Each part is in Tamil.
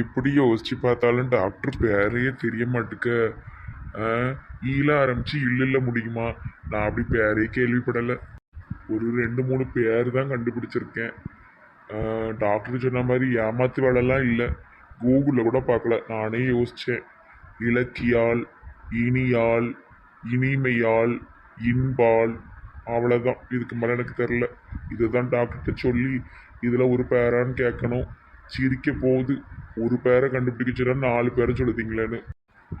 எப்படி யோசிச்சு பார்த்தாலும் டாக்டர் பேரையே தெரிய மாட்டுக்க. ஈல ஆரம்பிச்சு இல்லைல்ல முடியுமா? நான் அப்படி பேரையே கேள்விப்படலை. ஒரு ரெண்டு மூணு பேர் தான் கண்டுபிடிச்சிருக்கேன். டாக்டர் சொன்ன மாதிரி ஏமாத்து வேலைலாம் இல்லை. கூகுளில் கூட பார்க்கல. நானே யோசித்தேன் இலக்கியால் இனியால் இனிமையால் இன்பால் அவ்வளோதான் இதுக்கு மேலே எனக்கு தெரில இதுதான் டாக்டர்கிட்ட சொல்லி இதில் ஒரு பேரான்னு கேட்கணும். சிரிக்க போகுது. ஒரு பேரை கண்டுபிடிக்க நாலு பேரை சொல்லுதீங்களேன்னு.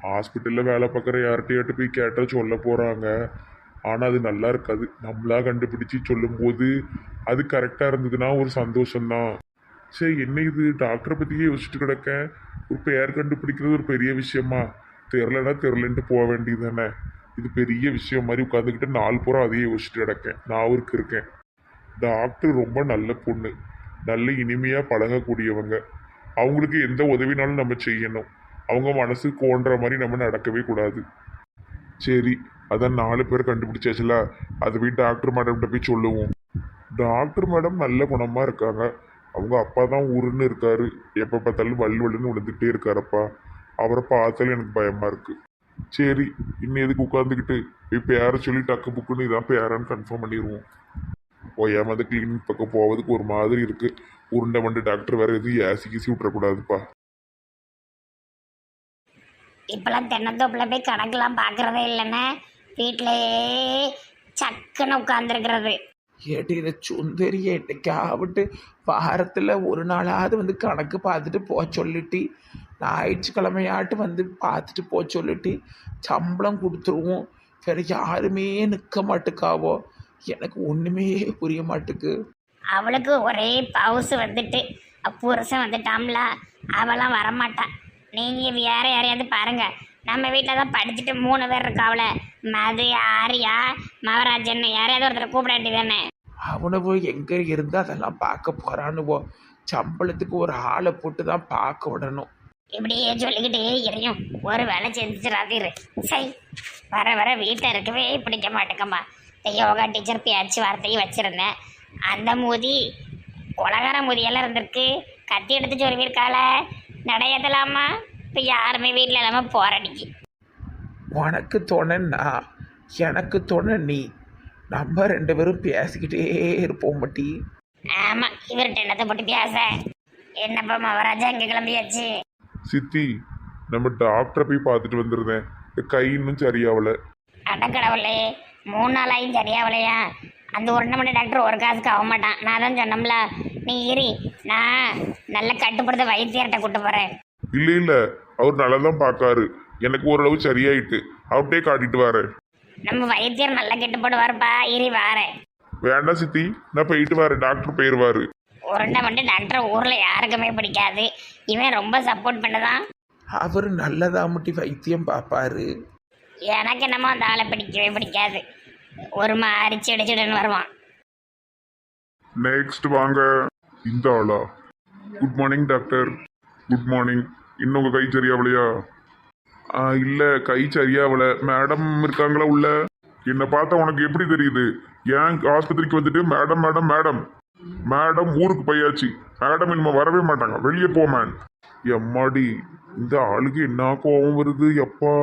ஹாஸ்பிட்டலில் வேலை பார்க்குற யார்கிட்டயாட்டு போய் கேட்டால் சொல்ல போகிறாங்க ஆனால் அது நல்லா இருக்காது. நம்மளா கண்டுபிடிச்சி சொல்லும்போது அது கரெக்டாக இருந்ததுன்னா ஒரு சந்தோஷம்தான் சரி என்ன இது? டாக்டரை பற்றியே யோசிச்சுட்டு கிடக்கேன். ஒரு பேர் கண்டுபிடிக்கிறது ஒரு பெரிய விஷயமா? தெரிலனா தெரிலன்ட்டு போக வேண்டியது தானே இது பெரிய விஷயம் மாதிரி உட்காந்துக்கிட்டு நாலு புறம் அதையே யோசிச்சுட்டு கிடக்கேன். நான் ஊருக்கு இருக்கேன். டாக்டர் ரொம்ப நல்ல பொண்ணு. நல்ல இனிமையாக பழகக்கூடியவங்க. அவங்களுக்கு எந்த உதவினாலும் நம்ம செய்யணும். அவங்க மனசு கோன்ற மாதிரி நம்ம நடக்கவே கூடாது. சரி அதான் நாலு பேர் கண்டுபிடிச்சாச்சுல. அது போய் டாக்டர் மேடம்கிட்ட போய் சொல்லுவோம். டாக்டர் மேடம் நல்ல குணமாக இருக்காங்க. அவங்க அப்பா தான் ஊருன்னு இருக்காரு. எப்போ பார்த்தாலும் வள்ளு வல்லுன்னு விழுந்துகிட்டே இருக்காரப்பா. அவரை பார்த்தாலும் எனக்கு பயமாக இருக்குது சரி இன்னும் எதுக்கு உட்காந்துக்கிட்டு இப்போ யாரை சொல்லி டக்கு புக்குன்னு இதான் பேரான்னு கன்ஃபார்ம் பண்ணிடுவோம். ஓயாம கிளினிக் பக்கம் போவதுக்கு ஒரு மாதிரி இருக்கு. உருண்டை மண்டு டாக்டர் வேற எதுவும் ஏசி கீசி விட்டுறக்கூடாதுப்பா. இப்பெல்லாம் தென்னந்தோப்பில் போய் கணக்கெல்லாம் பார்க்குறதே இல்லைண்ணே. வீட்டிலேயே சக்குன்னு உட்காந்துருக்கிறது ஏட்டி இந்த சுந்தரியை என்னைக்காவிட்டு வாரத்தில் ஒரு நாளாவது வந்து கணக்கு பார்த்துட்டு போக சொல்லிட்டு. ஞாயிற்றுக்கிழமையாட்டு வந்து பார்த்துட்டு போக சொல்லிட்டு. சம்பளம் கொடுத்துருவோம். வேறு யாருமே நிற்க மாட்டுக்காவோ. எனக்கு ஒன்றுமே புரிய மாட்டுக்கு அவளுக்கு ஒரே பவுசு வந்துட்டு. புருஷன் வந்துட்டாம்ல அவளாம் வரமாட்டான் நீங்கள் வேற யாரையாவது பாருங்க. நம்ம வீட்டில் தான் படிச்சுட்டு மூணு பேர் இருக்காவல மது ஆரியா மகராஜன் யாரையாவது ஒருத்தர் கூப்பிட வேண்டியதானே அவனுவோ எங்கே இருந்து அதெல்லாம் பார்க்க போகிறானுவோ சம்பளத்துக்கு ஒரு ஆளை போட்டு தான் பார்க்க விடணும். இப்படியே சொல்லிக்கிட்டே இறையும் ஒரு வேலை செஞ்சிடாதீரு. சரி வர வர வீட்டில் இருக்கவே பிடிக்க மாட்டேங்கம்மா. இந்த யோகா டீச்சர் பேச்சு வார்த்தையும் வச்சுருந்தேன். அந்த மூதி உலகார மூதியெல்லாம் இருந்திருக்கு. கத்தி எடுத்து சொல்லியிருக்காள நடையதலாமா? இப்போ யாருமே வீட்டில் இல்லாமல் போராடிக்கு உனக்கு துணை நான் எனக்கு துணை நீ. நம்ம ரெண்டு பேரும் பேசிக்கிட்டே இருப்போம் மட்டி. ஆமாம் இவர்கிட்ட என்னத்தை போட்டு பேச? என்னப்பா மகாராஜா இங்கே கிளம்பியாச்சு. சித்தி நம்ம டாக்டரை போய் பார்த்துட்டு வந்துருந்தேன். கை இன்னும் சரியாவல. அடக்கடவுளே மூணு நாளாயும் சரியாவலையா அந்த உருண்டை மணி டாக்டர் ஒரு காசுக்கு ஆக மாட்டான். நான் தான் சொன்னோம்ல நீ இரு. நான் நல்ல கட்டுப்படுத்த வைத்தியர்கிட்ட கூட்டு போகிறேன் இல்லை இல்லை. அவர் நல்லா தான் பார்க்காரு. எனக்கு ஓரளவு சரியாயிட்டு. அவர்கிட்டே காட்டிட்டு வரேன். நம்ம வைத்தியர் நல்லா கெட்டுப்படுவாருப்பா. இரு வாரேன். வேண்டாம் சித்தி. நான் போயிட்டு வரேன். டாக்டர் போயிடுவாரு உருண்டை மண்டி டாக்டர் ஊரில் யாருக்குமே பிடிக்காது. இவன் ரொம்ப சப்போர்ட் பண்ணுதான். அவர் நல்லதா முட்டி வைத்தியம் பார்ப்பாரு. எனக்கு என்னமோ அந்த ஆளை பிடிக்கவே பிடிக்காது. ஒரு மாதிரி சிடு சிடுன்னு வருவான். நெக்ஸ்ட் வாங்க. இந்த ஆளா? Good morning doctor good morning இன்னும் உங்கள் கை சரியாவலையா ஆ இல்லை கை சரியாவல மேடம் இருக்காங்களா உள்ள? என்னை பார்த்தா உனக்கு எப்படி தெரியுது? ஏன் ஆஸ்பத்திரிக்கு வந்துட்டு மேடம் மேடம் மேடம் மேடம் ஊருக்கு போயாச்சு. மேடம் இனிமே வரவே மாட்டாங்க. வெளியே போமேன் எம்மாடி இந்த ஆளுக்கு என்ன கோபம் வருது எப்பா?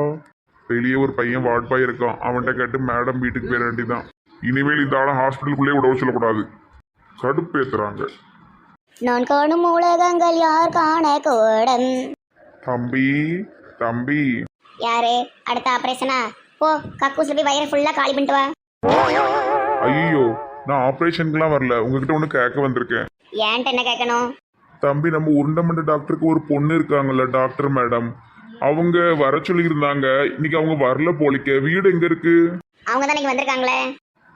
வெளியே ஒரு பையன் வாட்பாய் இருக்கான். அவன்கிட்ட கேட்டு மேடம் வீட்டுக்கு போயிட வேண்டியதான் இனிமேல் இந்த ஆளை ஹாஸ்பிட்டலுக்குள்ளே விட சொல்லக்கூடாது. கடுப்பேத்துறாங்க. நான் காணும் உலகங்கள் யார் காணக்கூடும் தம்பி தம்பி. யாரு? அடுத்த ஆபரேஷனா போ கக்கூஸ்ல போய் வயிறு ஃபுல்லா காலி பண்ணிட்டு வா. ஐயோ நான் ஆப்ரேஷனுக்குலாம் வரல. உங்ககிட்ட ஒன்று கேட்க வந்திருக்கேன். ஏன்ட்ட என்ன கேட்கணும்? தம்பி நம்ம உருண்டமண்ட டாக்டருக்கு ஒரு பொண்ணு இருக்காங்கல்ல டாக்டர் மேடம் அவங்க வர சொல்லியிருந்தாங்க. இன்னைக்கு அவங்க வரல போலிக்க வீடு எங்க இருக்கு? அவங்க தான் இன்னைக்கு வந்திருக்காங்களே.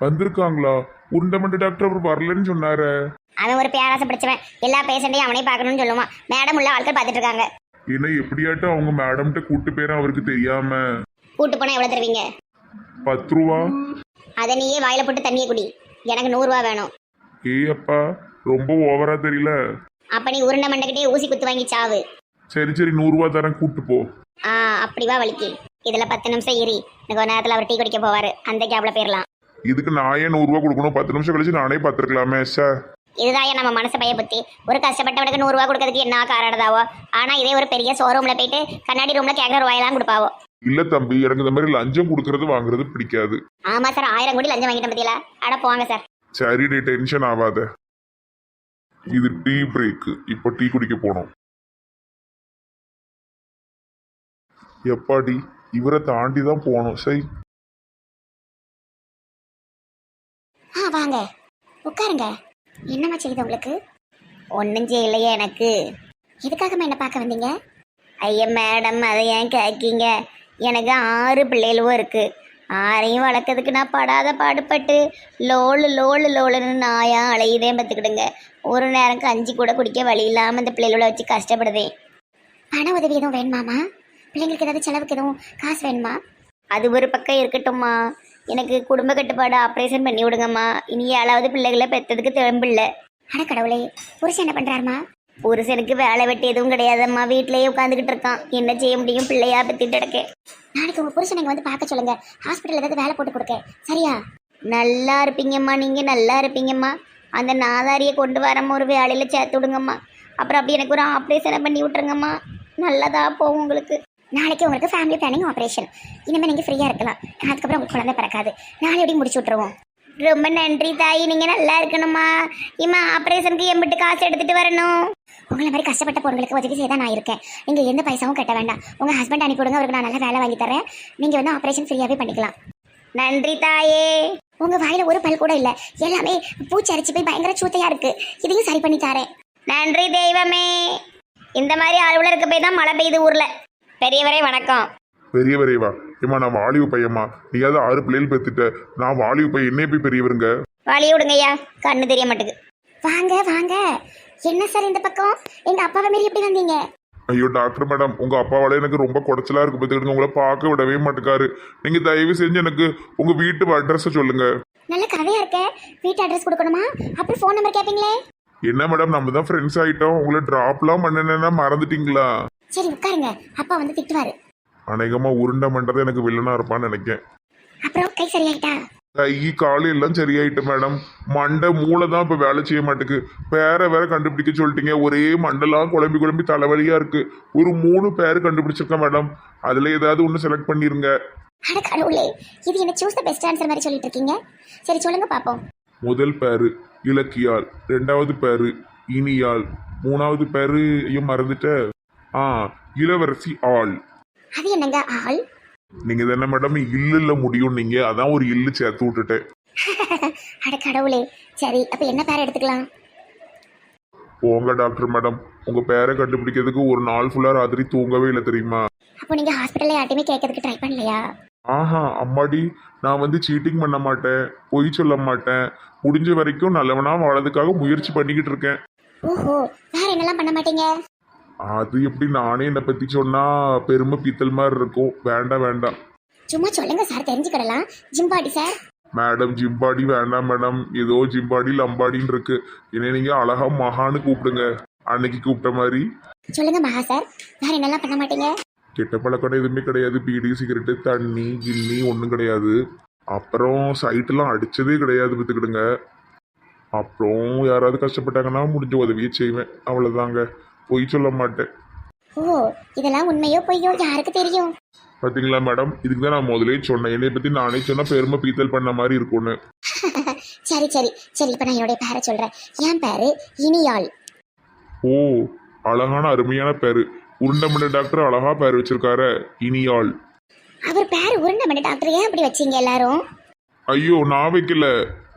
வந்திருக்காங்களா? உருண்டமண்ட டாக்டர் அவர் வரலன்னு சொன்னாரு. அவன் ஒரு பேராசை பிடிச்சவன். எல்லா பேஷண்ட்டையும் அவனே பார்க்கணும்னு சொல்லுவான். மேடம் உள்ள ஆட்கள் பார்த்துட்டு இருக்காங்க ஏன்னா எப்படியாட்டும் அவங்க மேடம்கிட்ட கூட்டு போயிரும் அவருக்கு தெரியாம. கூட்டு போனா எவ்வளவு தருவீங்க? பத்து ரூபா. அதை நீயே வாயில போட்டு தண்ணியை குடி. எனக்கு நூறுரூவா வேணும். ஏய் அப்பா ரொம்ப ஓவரா தெரியல. அப்ப நீ உருண்டை மண்டக்கிட்டே ஊசி குத்து வாங்கி சாவு. சரி சரி நூறுரூவா தரேன் கூட்டு போ. ஆ அப்படி வா வலிக்கு. இதுல பத்து நிமிஷம் ஏறி எனக்கு ஒரு நேரத்துல அவர் டீ குடிக்க போவாரு. அந்த கேப்ல போயிடலாம் இதுக்கு நான் ஏன் நூறுரூவா கொடுக்கணும்? பத்து நிமிஷம் கழிச்சு நானே பார்த்துருக்கலாமே சார் இதுதான் நம்ம மனசு பைய புத்தி. ஒரு கஷ்டப்பட்டவனுக்கு நூறுரூவா கொடுக்கறதுக்கு என்ன காரணதாவோ? ஆனால் இதே ஒரு பெரிய ஷோரூமில் போயிட்டு கண்ணாடி ரூமில் கேட்குற ரூபாயெல்லாம் கொடுப்பாவோ? இல்ல தம்பி எனக்கு இந்த மாதிரி லஞ்சம் கொடுக்கறது வாங்குறது பிடிக்காது. ஆமாம் சார் ஆயிரம் கோடி லஞ்சம் வாங்கிட்டேன் பத்தியில அட போங்க சார் சரி டென்ஷன் ஆகாத இது டீ பிரேக் இப்போ டீ குடிக்க போனோம். எப்பாடி? இவரை தாண்டி தான் போகணும். சரி. ஆ வாங்க. உட்காருங்க. என்னம்மா செய்யுது உங்களுக்கு? ஒன்றும் செய்யலையே எனக்கு. எதுக்காகம்மா என்ன பார்க்க வந்தீங்க? ஐயா மேடம் அதை ஏன் கேட்கீங்க? எனக்கு ஆறு பிள்ளைகளும் இருக்கு. ஆறையும் வளர்க்கறதுக்கு நான் படாத பாடுபட்டு லோலு லோலு லோலுன்னு நாயா அலையுதே பார்த்துக்கிடுங்க. ஒரு நேரம் கஞ்சி கூட குடிக்க வழி இல்லாமல் இந்த பிள்ளைகளோட வச்சு கஷ்டப்படுதேன் பண உதவி எதுவும் வேணுமாமா பிள்ளைங்களுக்கு ஏதாவது செலவுக்கு எதுவும் காசு வேணுமா? அது ஒரு பக்கம் இருக்கட்டும்மா. எனக்கு குடும்ப கட்டுப்பாடு ஆப்ரேஷன் பண்ணி விடுங்கம்மா. இனி ஏழாவது பிள்ளைகளை பெற்றதுக்கு தெம்பில்ல அட கடவுளே புருஷன் என்ன பண்றாருமா? புருஷனுக்கு வேலை வெட்டி எதுவும் கிடையாதம்மா. வீட்லயே உட்காந்துக்கிட்டு இருக்கான். என்ன செய்ய முடியும்? பிள்ளையா பெத்திட்டு இருக்கேன் நாளைக்கு உங்க புருஷனை இங்க வந்து பார்க்க சொல்லுங்க. ஹாஸ்பிட்டல் ஏதாவது வேலை போட்டு கொடுக்க. சரியா? நல்லா இருப்பீங்கம்மா. நீங்க நல்லா இருப்பீங்கம்மா. அந்த நாதாரியை கொண்டு வரம்மா ஒரு வேலையில சேர்த்து விடுங்கம்மா. அப்புறம் அப்படி எனக்கு ஒரு ஆப்ரேஷனை பண்ணி விட்டுருங்கம்மா. நல்லதா போகும் உங்களுக்கு. நாளைக்கு உங்களுக்கு ஃபேமிலி பிளானிங் ஆப்ரேஷன் இனிமேல் நீங்கள் ஃப்ரீயாக இருக்கலாம். அதுக்கப்புறம் உங்களுக்கு குழந்தை பிறக்காது. நாளை எப்படி முடிச்சு விட்ருவோம் ரொம்ப நன்றி தாய். நீங்கள் நல்லா இருக்கணுமா இம்மா ஆப்ரேஷனுக்கு எம்பிட்டு காசு எடுத்துட்டு வரணும். உங்களை மாதிரி கஷ்டப்பட்ட பொருளுக்கு உதவி செய்ய நான் இருக்கேன். நீங்கள் எந்த பைசாவும் கட்ட வேண்டாம். உங்கள் ஹஸ்பண்ட் அனுப்பி கொடுங்க அவருக்கு நான் நல்லா வேலை வாங்கி தரேன். நீங்கள் வந்து ஆப்ரேஷன் ஃப்ரீயாகவே பண்ணிக்கலாம். நன்றி தாயே. உங்கள் வாயில் ஒரு பல் கூட இல்லை. எல்லாமே பூச்சி அரிச்சு போய் பயங்கர சூத்தையாக இருக்குது இதையும் சரி பண்ணி தரேன். நன்றி தெய்வமே. இந்த மாதிரி அலுவலருக்கு போய் தான் மழை பெய்யுது ஊரில். பெரியவரே வணக்கம். பெரிய வரைவா ஏமா நான் வாலிவு பையம்மா. நீயாவது ஆறு பிள்ளைகள் பெத்துட்ட. நான் வாலிவு பையன். என்னைய போய் பெரியவருங்க? வழிய விடுங்கய்யா. கண்ணு தெரிய மாட்டுக்கு. வாங்க வாங்க. என்ன சார் இந்த பக்கம்? எங்க அப்பாவை மாரி எப்படி வந்தீங்க? ஐயோ டாக்டர் மேடம். உங்க அப்பாவால எனக்கு ரொம்ப குடைச்சலா இருக்கு. பார்த்துக்கிடுங்க உங்களை பார்க்க விடவே மாட்டேக்காரு. நீங்க தயவு செஞ்சு எனக்கு உங்க வீட்டு அட்ரஸை சொல்லுங்க. நல்ல கதையா இருக்க. வீட்டு அட்ரஸ் கொடுக்கணுமா? அப்புறம் ஃபோன் நம்பர் கேட்பீங்களே என்ன மேடம்? நம்ம தான் ஃப்ரெண்ட்ஸ் ஆயிட்டோம். உங்களை டிராப்லாம் பண்ணனா மறந்துட்டீங்களா? சரி உட்காருங்க. அப்பா வந்து திட்டுவாரு. அநேகமா உருண்டை மண்டதை எனக்கு வில்லனா இருப்பான்னு நினைக்கேன். அப்புறம் கை சரியாயிட்டா? கை காலு எல்லாம் சரியாயிட்டு மேடம். மண்டை மூளை தான் இப்போ வேலை செய்ய மாட்டேக்கு. பேரை வேற கண்டுபிடிக்க சொல்லிட்டீங்க. ஒரே மண்டெல்லாம் குழம்பி குழம்பி தலைவலியா இருக்கு. ஒரு மூணு பேர் கண்டுபிடிச்சிருக்கேன் மேடம். அதுல ஏதாவது ஒன்று செலக்ட் பண்ணிருங்க. அட கடவுளே இது என்ன சூஸ் த பெஸ்ட் ஆன்சர் மாதிரி சொல்லிட்டு இருக்கீங்க? சரி சொல்லுங்க பாப்போம். முதல் பேரு இலக்கியால். ரெண்டாவது பேரு இனியால். மூணாவது பேரு ஐயோ மறந்துட்ட ஆ இளவரசி ஆள். அது என்னங்க ஆள்? நீங்க தானே மேடம் இல்லுல முடியும் நீங்க. அதான் ஒரு இல்லு சேர்த்து விட்டுட்டேன். அட கடவுளே. சரி அப்ப என்ன பேர் எடுத்துக்கலாம்? போங்க டாக்டர் மேடம். உங்க பேரை கண்டுபிடிக்கிறதுக்கு ஒரு நாள் ஃபுல்லா ராத்திரி தூங்கவே இல்லை தெரியுமா? அப்போ நீங்க ஹாஸ்பிட்டல்ல யார்ட்டையுமே கேட்கறதுக்கு ட்ரை பண்ணலையா? ஆஹா அம்மாடி நான் வந்து சீட்டிங் பண்ண மாட்டேன். பொய் சொல்ல மாட்டேன். முடிஞ்ச வரைக்கும் நல்லவனா வாழறதுக்காக முயற்சி பண்ணிக்கிட்டு இருக்கேன். ஓஹோ வேற என்னெல்லாம் பண்ண மாட்டீங்க? அது எப்படி நானே என்னை பத்தி சொன்னா பெருமை பீத்தல் மாதிரி இருக்கும். வேண்டாம் வேண்டாம். சும்மா சொல்லுங்க sir தெரிஞ்சுக்கிடலாம். Gym body sir. Madam gym body வேண்டாம் மேடம். ஏதோ ஜிம்பாடி லம்பாடின்னு இருக்கு. என்னை நீங்க அழகா மகான்னு கூப்பிடுங்க. அன்னைக்கு கூப்பிட்ட மாதிரி. சொல்லுங்க மகா சார் வேற என்னெல்லாம் பண்ண மாட்டீங்க? கெட்ட பழக்கம் எதுவுமே கிடையாது. பீடி சிகரெட்டு தண்ணி கிண்ணி ஒன்றும் கிடையாது. அப்புறம் சைட்டெல்லாம் அடிச்சதே கிடையாது பார்த்துக்கிடுங்க. அப்புறம் யாராவது கஷ்டப்பட்டாங்கன்னா முடிஞ்ச உதவியை செய்வேன். அவ்வளோதாங்க பொய் சொல்ல மாட்டேன். ஓ இதெல்லாம் உண்மையோ பொய்யோ யாருக்கு தெரியும்? பார்த்தீங்களா மேடம்? இதுக்கு தான் நான் முதலே சொன்னேன். என்னை பற்றி நானே சொன்னால் பெருமை பீத்தல் பண்ண மாதிரி இருக்கும்னு. சரி சரி. சரி இப்போ நான் என்னுடைய பேரை சொல்றேன். என் பேரு இனியாள். ஓ அழகான அருமையான பேரு. உருண்டமண்ட டாக்டர் அழகா பேர் வச்சிருக்காரு இனியாள். அவர் பேர் உருண்டமணி டாக்டர். ஏன் அப்படி வச்சீங்க எல்லாரும்? ஐயோ நான் வைக்கல.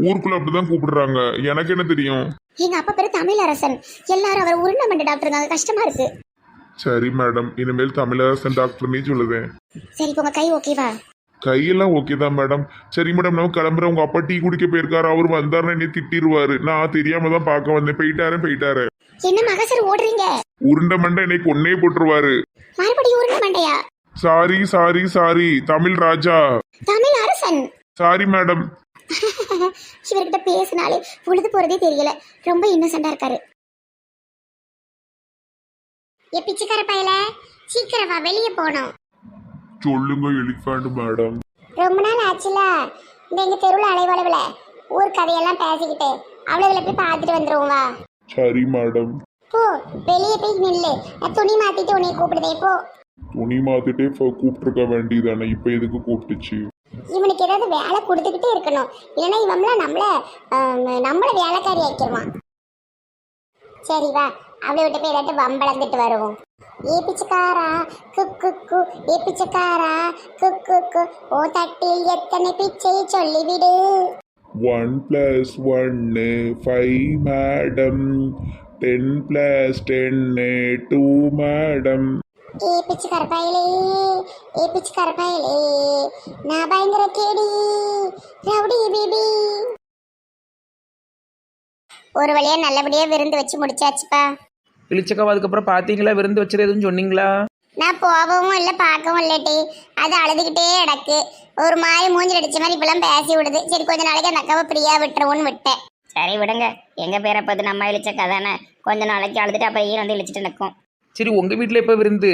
ஊருக்குள்ள அப்படிதான் கூப்பிடுறாங்க. எனக்கு என்ன தெரியும்? எங்க அப்பா பேரு தமிழரசன். எல்லாரும் அவர் உருண்டமண்டி டாக்டருங்க கஷ்டமா இருக்கு. சரி மேடம் இனிமேல் தமிழரசன் டாக்டர்னே சொல்லுவேன் சரி இப்போ உங்க கை ஓகேவா கையெல்லாம் ஓகே தான் மேடம் சரி மேடம் நம்ம கிளம்புறோம். உங்க அப்பா டீ குடிக்க போயிருக்காரு. அவர் வந்தாருன்னா என்னை திட்டிடுவாரு நான் தெரியாம தான் பார்க்க வந்தேன். போயிட்டாரு போயிட்டாரு. என்ன மகா சார் ஓடுறீங்க? உருண்டை மண்டை என்னை கொன்னே போட்டுருவாரு. மறுபடியும் உருண்டை மண்டையா sorry sorry sorry. Tamil Raja. Tamil அரசன் சாரி மேடம் இவர்கிட்ட பேசினாலே பொழுது போறதே தெரியல. ரொம்ப இன்னசென்டா இருக்காரு. ஏ பிச்சைக்கார பயல சீக்கிரம் வா வெளியே போனோம் சொல்லுங்க எலிஃபண்ட் மேடம் ரொம்ப நாள் ஆச்சுல. இந்த எங்க தெருவில் அலைவளவில் ஊர் கதையெல்லாம் பேசிக்கிட்டு அவ்வளவுல போய் பார்த்துட்டு வந்துருவோம் வா. சரி மேடம் போ வெளியே போய் நில்லு. நான் துணி மாத்திட்டு உன்னை கூப்பிடுதே போ. துணி மாத்திட்டே கூப்பிட்டுருக்க வேண்டியதானே இப்போ எதுக்கு கூப்பிட்டுச்சு? இவனுக்கு ஏதாவது வேலை கொடுத்துக்கிட்டே இருக்கணும். இல்லைன்னா இவன்லாம் நம்மள ஆம், நம்மள வேலைக்காரி ஆக்கிடுவான் சரி வா. அவளை விட்டு போய் ஏதாட்டும் வம்பளந்துட்டு வருவோம். ஏ பிச்சைக்காரா குக்கு கு ஏ பிச்சைக்காரா குக்கு கு ஓ தட்டில் எத்தனை பிச்சை சொல்லிவிடு. ஒன் பிளஸ் ஒன்னு five madam ten plus ten two madam ஏ பிச்சைக்கார பயலே ஏ பிச்சைக்கார பயலே. நான் பயங்கர கேடி ரவுடி பேபி. ஒரு வழியா நல்லபடியா விருந்து வச்சு முடிச்சாச்சுப்பா. இளிச்சக்காவை அதுக்கப்புறம் பார்த்தீங்களா விருந்து வச்சது எதுவும் சொன்னீங்களா? நான் போகவும் இல்லை பார்க்கவும் இல்லட்டி அது அழுதுகிட்டே கிடக்கு. ஒரு மாதிரி மூஞ்சில் அடிச்ச மாதிரி இப்பெல்லாம் பேசி விடுது. சரி கொஞ்ச நாளைக்கு அந்த அக்காவை ஃப்ரீயா விட்டுருவோன்னு விட்டேன். சரி விடுங்க. எங்க பேரை பார்த்து நம்ம இழிச்ச கதானே கொஞ்ச நாளைக்கு அழுதுட்டு அப்புறம் ஈரம் வந்து இழிச்சிட்டு நிற்கும் சரி உங்கள் வீட்டில் எப்போ விருந்து?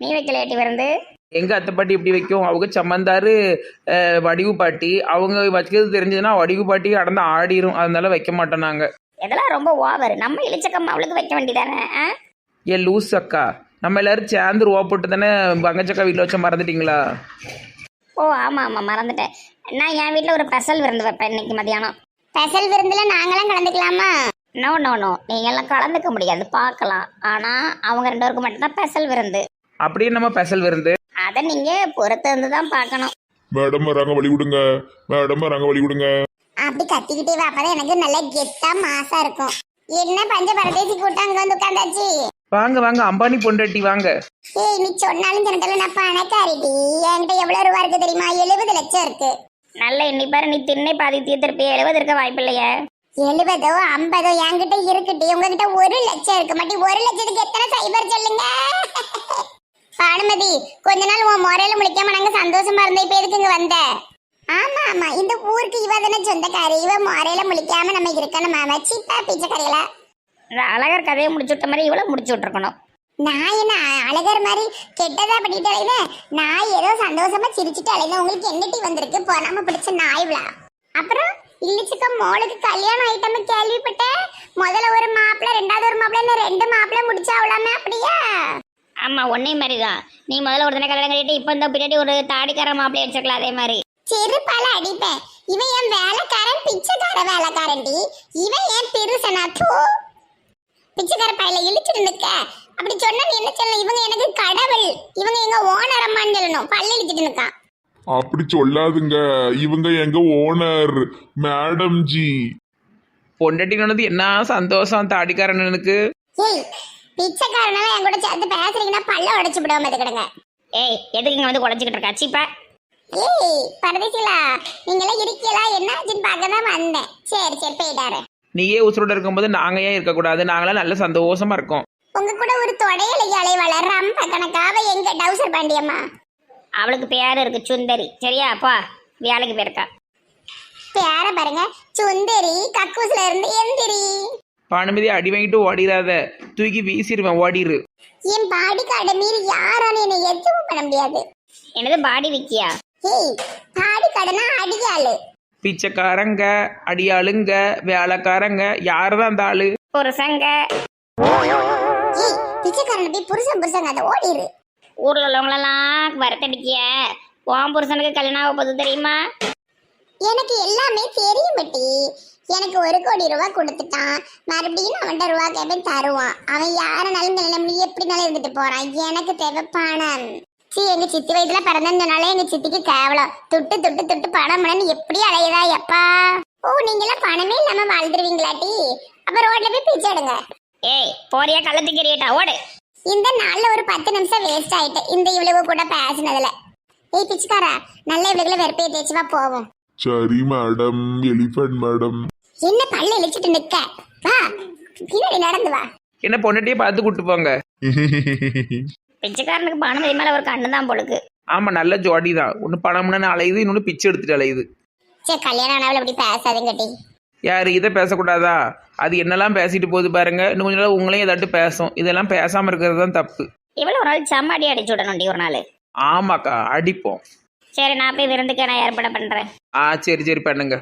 நீ வைக்கலேட்டி விருந்து. எங்க அத்தை பாட்டி எப்படி வைக்கும்? அவங்க சம்மந்தாரு அஹ், வடிவு பாட்டி. அவங்க வச்சுக்கிறது தெரிஞ்சதுன்னா வடிவு பாட்டி அடந்து ஆடிரும். அதனால வைக்க மாட்டோம் நாங்கள் இதெல்லாம் ரொம்ப ஓவர். நம்ம இழிச்சக்கம்மா அவளுக்கு வைக்க வேண்டியதானே ஆ? ஏ லூஸ் அக்கா. நம்ம எல்லாரும் சேர்ந்து ரூபா போட்டு தானே பங்கச்சக்கா வீட்டில் வச்ச மறந்துட்டீங்களா? ஓ ஆமாம் ஆமாம் மறந்துட்டேன். நான் என் வீட்டில் ஒரு பெசல் விருந்து வைப்பேன் இன்னைக்கு மதியானம். ஸ்பெஷல் விருந்துல நாங்களாம் கலந்துக்கலாமா? நோ நோ நோ நீங்கள்லாம் கலந்துக்க முடியாது. பார்க்கலாம். ஆனால் அவங்க ரெண்டு பேருக்கு மட்டும்தான் பெசல் விருந்து. அப்படியே நம்ம பெசல் விருந்து? அதை நீங்கள் பொறுத்து இருந்து தான் பார்க்கணும். மேடம் வராங்க வழி விடுங்க. மேடம் வராங்க வழி விடுங்க. அப்படி கத்திக்கிட்டே வா. அப்பதான் எனக்கு நல்ல கெத்தா மாசா இருக்கும். என்ன பஞ்ச பரதேசி கூட்டம் அங்க வந்து உட்காந்தாச்சு? வாங்க வாங்க. அம்பானி பொண்டாட்டி வாங்க. ஏய் நீ சொன்னாலும் சொன்னதில்ல நான் பணக்காரிடி. என்கிட்ட எவ்வளவு ரூபா இருக்கு தெரியுமா? எழுபது லட்சம் இருக்கு. நல்ல எண்ணி பாரு. நீ திண்ணை பாதி தீர்த்திருப்பி எழுபது இருக்க வாய்ப்பு இல்லையே எழுபதோ ஐம்பதோ என்கிட்ட இருக்குட்டி. உங்ககிட்ட ஒரு லட்சம் இருக்கு. மாட்டி ஒரு லட்சத்துக்கு எத்தனை சைபர் சொல்லுங்க? பானுமதி கொஞ்ச நாள் உன் முறையில முழிக்காம நாங்க சந்தோஷமா இருந்த இப்ப எதுக்கு இங்க வந்த? ஆமா ஆமா. இந்த ஊருக்கு இவ தானே சொந்தக்காரி. இவ முறையில முழிக்காம நம்ம இருக்கணும் மாமா. சீப்பா பிச்சைக்கரையில அழகர் கதையை முடிச்சு விட்ட மாதிரி இவ்வளோ முடிச்சு விட்ருக்கணும் நான் என்ன அழகர் மாதிரி கெட்டதா பண்ணிட்டு அழைதேன் நான் ஏதோ சந்தோஷமா சிரிச்சுட்டு அழைதேன் உங்களுக்கு என்ன டீ வந்திருக்கு? போனாம பிடிச்ச நாய்வளா அப்புறம்? இல்லிச்சுக்க மோளுக்கு கல்யாணம் ஐட்டம் கேள்விப்பட்டேன். முதல்ல ஒரு மாப்பிள்ளை ரெண்டாவது ஒரு மாப்பிள்ளை ரெண்டு மாப்பிள்ளை முடிச்சா அவ்வளோமே அப்படியா? ஆமாம் ஒன்னே மாதிரி தான் நீ முதல்ல ஒரு தினம் கல்யாணம் கட்டிட்டு இப்போ இந்த பின்னாடி ஒரு தாடிக்கார மாப்பிள்ளை வச்சிருக்கலாம் அதே மாதிரி. செருப்பால அடிப்பேன். இவன் என் வேலைக்காரன் பிச்சைக்கார வேலைக்காரன்டி. இவன் என் பெருசனா தூ. பிச்சைக்கார பையில இழுச்சிட்டு நிக்க. அப்படி சொன்னா நீ என்ன சொல்லணும்? இவங்க எனக்கு கடவுள். இவங்க எங்க ஓனர் அம்மான்னு சொல்லணும். பல்லு இழுச்சிட்டு நிக்கான். அப்படி சொல்லாதுங்க. இவங்க எங்க ஓனர் மேடம் ஜி பொண்டாட்டி சொன்னது என்ன சந்தோஷம் தாடிக்காரனுக்கு ஏய் பிச்சைக்காரனால என் கூட சேர்ந்து பேசுறீங்கன்னா பல்ல உடைச்சு விடாம கிடங்க ஏய் எதுக்கு இங்கே வந்து குழச்சிக்கிட்டு இருக்கா? சீப்பா. ஏய் பரதேசிலா நீங்களாம் இருக்கீங்களா? என்ன ஆச்சுன்னு பார்க்க தான் வந்தேன். சரி சரி போயிட்டாரு. நீயே உசுரோட இருக்கும்போது நாங்கள் ஏன் இருக்கக்கூடாது? நாங்களாம் நல்ல சந்தோஷமா இருக்கோம். உங்க கூட ஒரு தொடையில இலை வளர்றாம கணக்காவ எங்க டவுசர் பாண்டியம்மா. அவளுக்கு பேர் இருக்கு சுந்தரி. சரியா? அப்பா வேலைக்கு போயிருக்கா பேர பாருங்க. சுந்தரி கக்கூஸ்ல இருந்து எந்திரி. பானுமதி அடி வாங்கிட்டு ஓடிடாத தூக்கி வீசிடுவேன் ஓடிரு. என் பாடி கார்டை மீறி யாராலும் என்னை எதுவும் பண்ண முடியாது. என்னது பாடி விக்கியா? ஏய் பாடி கார்டுனா அடியாளு. பிச்சைக்காரங்க அடியாளுங்க வேலைக்காரங்க யார் தான் அந்த ஆளு? புருஷங்க. ஏய் பிச்சைக்காரன் போய் புருஷன் புருஷன் அதை ஓடிரு. ஊரில் உள்ளவங்களெல்லாம் வருத்தடிக்கிய? உன் புருஷனுக்கு கல்யாணம் ஆக போகுது தெரியுமா? எனக்கு எல்லாமே தெரியும் பட்டி. எனக்கு ஒரு கோடி ரூபாய் கொடுத்துட்டான். மறுபடியும் அவன்கிட்ட ரூபா கேட்பேன் தருவான். அவன் யாருனாலும் நிலைமை எப்படினாலும் இருந்துட்டு போறான். எனக்கு தேவை பணம். சீ எங்க சித்தி வயசுல பிறந்ததுனால எங்க சித்திக்கு கேவலம். துட்டு துட்டு துட்டு பணம் பணம்னு எப்படி அலையுதா எப்பா? ஓ நீங்களாம் பணமே இல்லாம வாழ்ந்துருவீங்களாட்டி அப்ப ரோட்ல போய் பிச்சை எடுங்க. ஏய் போறியா கள்ளத்துக்கு ஓடு. இந்த நாள்ல ஒரு பத்து நிமிஷம் வேஸ்ட் ஆயிட்டு இந்த இவ்வளவு கூட பேசினதுல. ஏய் பிச்சைக்காரா நல்ல இவ்வளவு வெறுப்பையை தேய்ச்சி வா போவோம். சரி மேடம் எலிஃபண்ட் மேடம் என்ன பல்ல இழிச்சிட்டு நிக்க? வா பின்னாடி நடந்து வா. என்ன பொண்டாட்டியே பார்த்து கூட்டு போங்க. பிச்சைக்காரனுக்கு பானுமதி மேலே ஒரு கண்ணு தான் பொழுக்கு ஆமாம் நல்ல ஜோடி தான் ஒன்று பணம்னு அலையுது இன்னொன்று பிச்சை எடுத்துட்டு அலையுது. சரி கல்யாணம் ஆனவளை அப்படி பேசாதீங்க டி யார்? இதை பேசக்கூடாதா? அது என்னெல்லாம் பேசிட்டு போகுது பாருங்க. இன்னும் கொஞ்ச நாள் உங்களையும் ஏதாட்டு பேசும். இதெல்லாம் பேசாமல் இருக்கிறது தான் தப்பு. இவ்வளோ ஒரு நாள் செம்மாடி அடிச்சு விடணும்டி ஒரு நாள். ஆமாக்கா அடிப்போம். சரி நான் போய் விருந்துக்கு நான் ஏற்பாடு பண்ணுறேன் ஆ சரி சரி பண்ணுங்க.